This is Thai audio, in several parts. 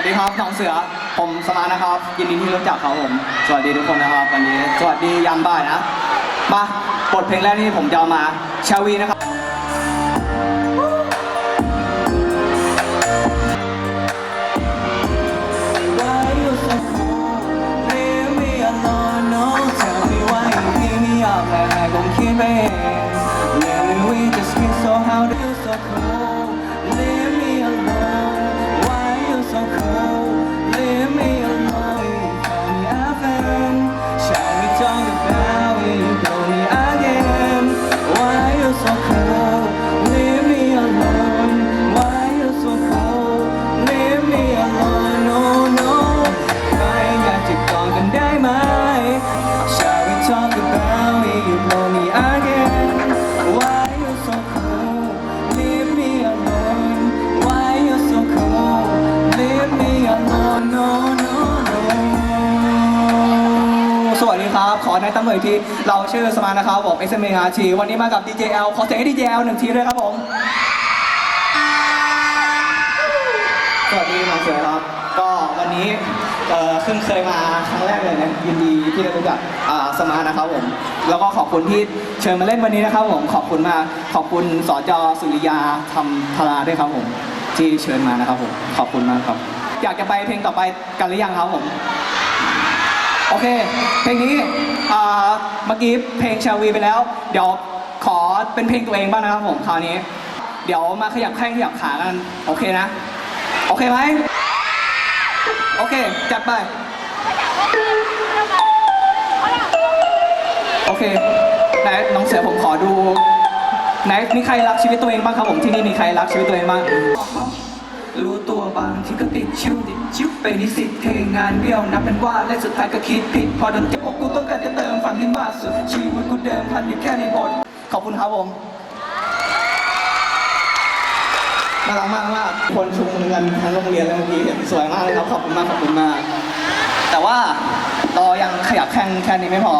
วัสดีครับสองเสือ ผมสมานะครับ ยินดีที่รู้จักครับผม สวัสดีทุกคนนะครับวันนี้ สวัสดียามบ่ายนะมาบทเพลงแรกที่ผมจะเอามาชาวีนะครับคิดไปเอง Yeah, we just feel so how do you so cool ครับขอแนะนำหน่อยที่เราชื่อสมานนะครับผม s m a r t วันนี้มากับ DJL ขอเสียงให้ DJL หนึ่งทีด้วยครับผม สวัสดีน้องเสือครับ ก็วันนี้เอ่อเพิ่งเคยมาครั้งแรกเลยนะยินดีที่ได้รู้จักอ่าสมาร์ทนะครับผม แล้วก็ขอบคุณที่เชิญมาเล่นวันนี้นะครับผม ขอบคุณมาก ขอบคุณสจสุริยาธรรมธราด้วยครับผม ที่เชิญมานะครับผม ขอบคุณมากครับ อยากจะไปเพลงต่อไปกันหรือยังครับผม โอเค เพลงนี้ อ่าเมื่อกี้เพลงชาวีไปแล้ว เดี๋ยวขอเป็นเพลงตัวเองบ้างนะครับผมคราวนี้ เดี๋ยวมาขยับแข้งขยับขากัน โอเคนะ โอเคไหมโอเค จัดไป โอเคไหนน้องเสือผมขอดูไหนมีใครรักชีวิตตัวเองบ้างครับผมที่นี่มีใครรักชีวิตตัวเองบ้าง รู้ตัวบางที่ก็ติดชิวติดชิวเป็นนิสิตเทงานเบี้ยวนับเป็นว่าและสุดท้ายก็คิดผิด พอโดนเจ็บอกกูต้องการจะเติมฝันที่มากสุดชีวิตกูเดิมพันอยู่แค่ในบทขอบคุณครับผมน่ารักมากมากคนชุมนุมกันทั้งโรงเรียนเลยเมื่อกี้เห็นสวยมากเลยครับขอบคุณมากขอบคุณมาก แต่ว่าเรายังขยับแข้งแค่นี้ไม่พอ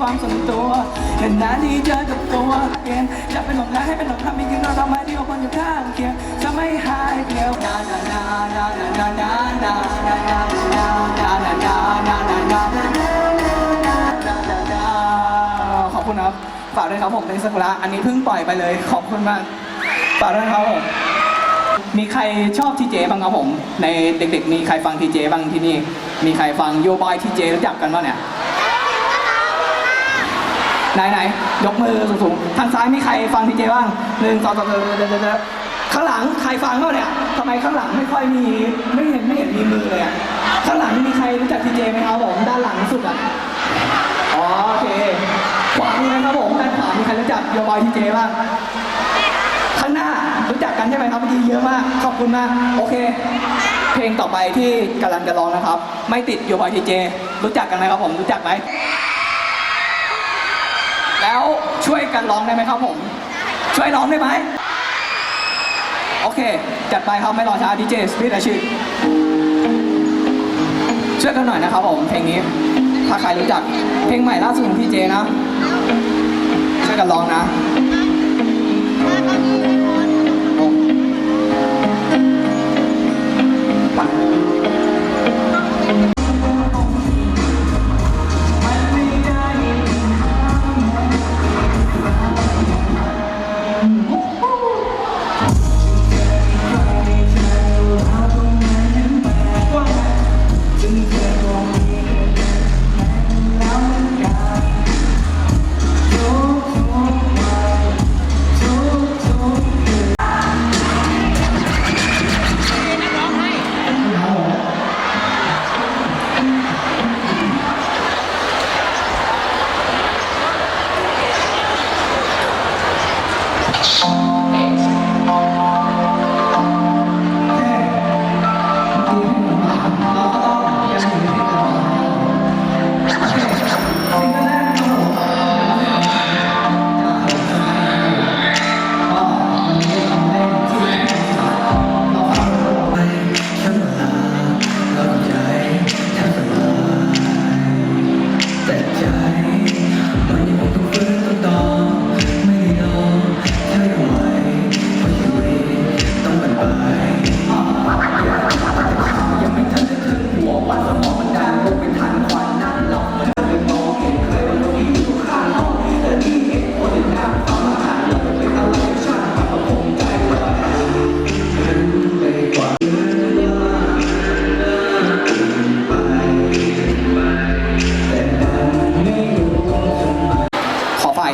ความส่วนตัวนานๆที่เจอกับตัวเองจะเป็นหลงรักให้เป็นหลงทำให้ยืนรอเราไมที่ว่าคนอยู่ข้างเคียงจะไม่หายเดียวนานานานานานานานานานานานานานานานานาขอบคุณครับฝากด้วยครับผมเป็นสักุระอันนี้เพิ่งปล่อยไปเลยขอบคุณมากฝากด้วยครับผมมีใครชอบทีเจบ้างครับผม ในเด็กๆ มีใครฟังทีเจบ้างที่นี่ มีใครฟังโยบอยทีเจรู้จักกันบ้างเนี่ย ไหนไหนยกมือสูงๆทางซ้ายมีใครฟังทีเจบ้างหนึ่งสองสามเดี๋ยวเดี๋ยวเดี๋ยวข้างหลังใครฟังบ้างเนี่ยทำไมข้างหลังไม่ค่อยมีไม่เห็นไม่เห็นมีมือเลยอะข้างหลังมีใครรู้จักทีเจไหมครับผมด้านหลังสุดอะอ๋อโอเคขวามือนะครับผมด้านขวามีใครรู้จักโยบอยทีเจบ้างข้างหน้ารู้จักกันใช่ไหมครับเมื่อกี้เยอะมากขอบคุณมากโอเค เพลงต่อไปที่กำลังจะร้องนะครับ ไม่ติดโยบอยทีเจรู้จักกันไหมครับผมรู้จักไหม แล้วช่วยกันร้องได้ไหมครับผม ช่วยร้องได้ไหม โอเค จัดไปครับไม่รอช้าดีเจสปีดอาชีพช่วยกันหน่อยนะครับผมเพลงนี้ ถ้าใครรู้จักเพลงใหม่ล่าสุดของพี่เจนะ ช่วยกันร้องนะ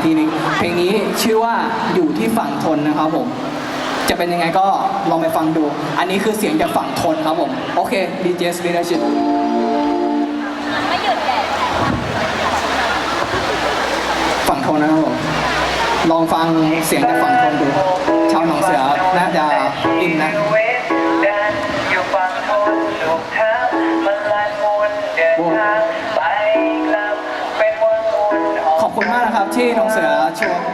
ทีนึงเพลงนี้ชื่อว่าอยู่ที่ฝั่งทนนะครับผม จะเป็นยังไงก็ลองไปฟังดู อันนี้คือเสียงจากฝั่งทนครับผม โอเคดีเจสลีดาชิตฝั่งทนนะครับผม ลองฟังเสียงจากฝั่งทนดู ชาวหนองเสือน่าจะ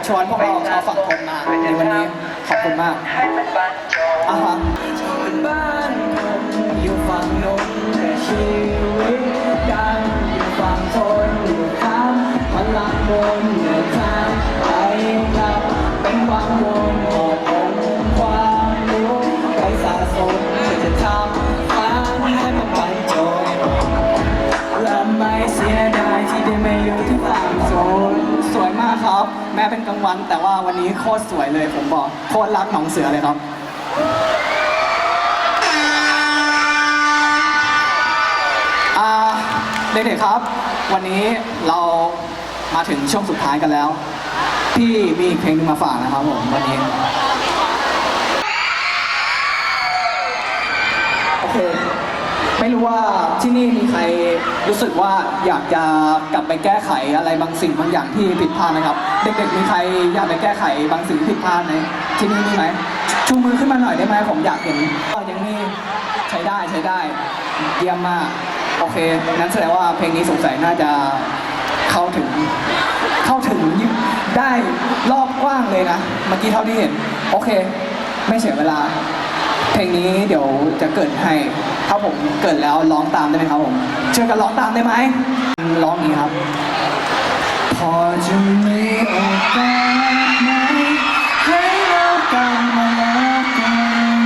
ชวนชวนพวกเราชาวฝั่งทนมาในวันนี้ขอบคุณมากให้มันบรรจบอะฮะบ้านผมอยู่ฝั่งนนแต่ชีวิ แม้งวัน แต่ว่าวันนี้โคตรสวยเลยผมบอกโคตรรักหนองเสือเลยครับอ่าเด็กๆครับ วันนี้เรามาถึงช่วงสุดท้ายกันแล้วพี่มีเพลงหนึงมาฝากนะครับผมวันนี้โอเคไม่รู้ว่าที่นี่มีใครรู้สึกว่าอยากจะกลับไปแก้ไขอะไรบางสิ่งบางอย่างที่ผิดพลาดนะครับ เด็กๆมีใครอยากไปแก้ไขบางสิ่งผิดพลาดไหมที่นี่มีไหมชูมือขึ้นมาหน่อยได้ไหมผมอยากเห็นเออยังนี่ใช้ได้ใช้ได้เยี่ยมมากโอเคนั้นแสดงว่าเพลงนี้สงสัยน่าจะเข้าถึง เข้าถึงได้รอบกว้างเลยนะ เมื่อกี้เท่าที่เห็น โอเค ไม่เสียเวลา เพลงนี้เดี๋ยวจะเกิดให้ ถ้าผมเกิดแล้วร้องตามได้ไหมครับผม เชิญกันร้องตามได้ไหมร้องนี้ครับ พอจะมีโอกาสไหมให้เรากลับมารักกัน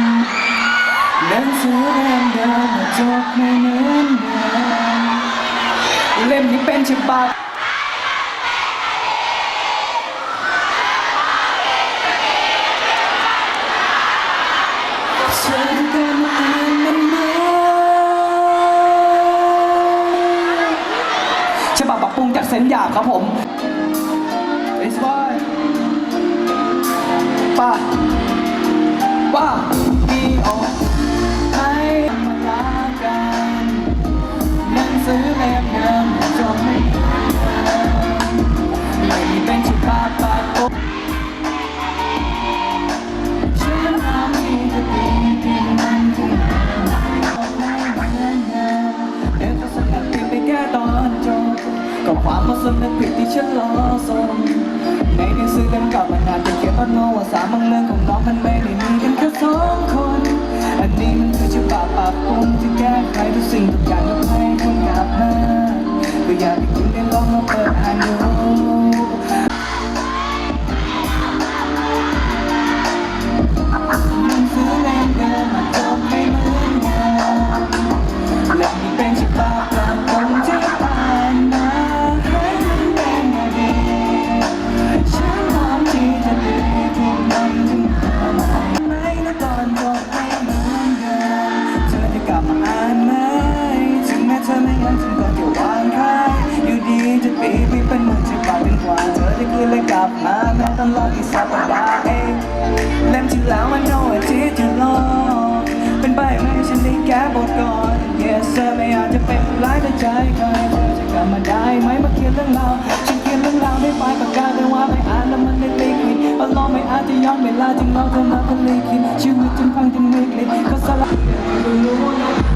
หนังสือเล่มเดิมมาจบไม่เหมือนเดิมเล่มนี้เป็นฉบับ หยาบครับผม It's fine ป้าป้า สมนึกผิดที่ฉันล้อสมในหนังสือเล่มเก่ามันอาจจะเขียนต้นโน้ว่าสามังเรื่องของน้องมันไม่ได้มีกันแค่สองคน อันนี้มันคือฉบับปรับปรุงที่แก้ไขทุกสิ่งทุกอย่างแล้วให้คุณกลับมาก็อยากให้คุณได้ลองมาเปิดอ่านดู ลับมาแม้ตลอดอีกสัปดาห์เองเล่มที่แล้วมันเอาไว้ที่จะรอเป็นใบไม่ให้ฉันได้แก้บทก่อน Yes เธอไม่อาจจะเป็นร้ายแต่ใจใครเธอจะกลับมาได้ไหมมาเขียนเรื่องราวฉันเขียนเรื่องราวได้ปปากกาแต่ว่าไม่อ่านแล้วมันได้ลิขิตเอาลอไม่อาจจะย้อนเวลาจึงเราเธอมาเป็นลิขิตชีวิตจึงพังจนวิกฤตก็สลาย